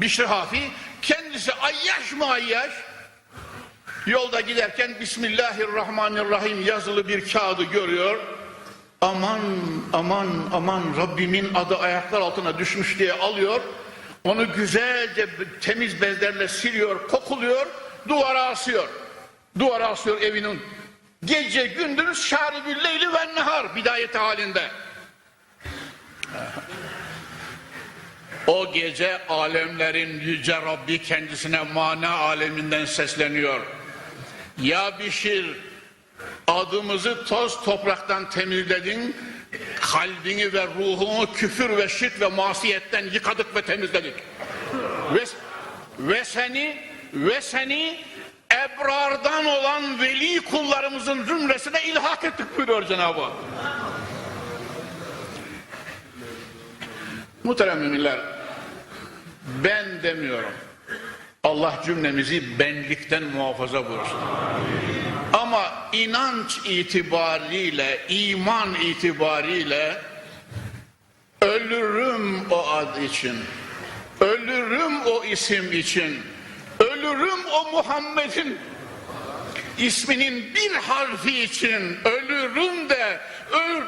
Bişri Hafi kendisi ayyaş mı ayyaş yolda giderken Bismillahirrahmanirrahim yazılı bir kağıdı görüyor. Aman aman aman Rabbimin adı ayaklar altına düşmüş diye alıyor. Onu güzelce temiz bezlerle siliyor kokuluyor duvara asıyor. Duvara asıyor evinin. Gece gündüz şaribül leyli ve nehar bidayeti halinde o gece alemlerin yüce Rabbi kendisine mana aleminden sesleniyor. Ya Bişir adımızı toz topraktan temizledin, kalbini ve ruhunu küfür ve şirk ve masiyetten yıkadık ve temizledik. Ve, ve seni ve seni ebrardan olan veli kullarımızın zümresine ilhak ettik buyuruyor Cenab-ı Hak. Muhterem müminler, ben demiyorum. Allah cümlemizi benlikten muhafaza buyursun. Ama inanç itibariyle, iman itibariyle ölürüm o ad için, ölürüm o isim için, ölürüm o Muhammed'in isminin bir harfi için ölürüm de öl,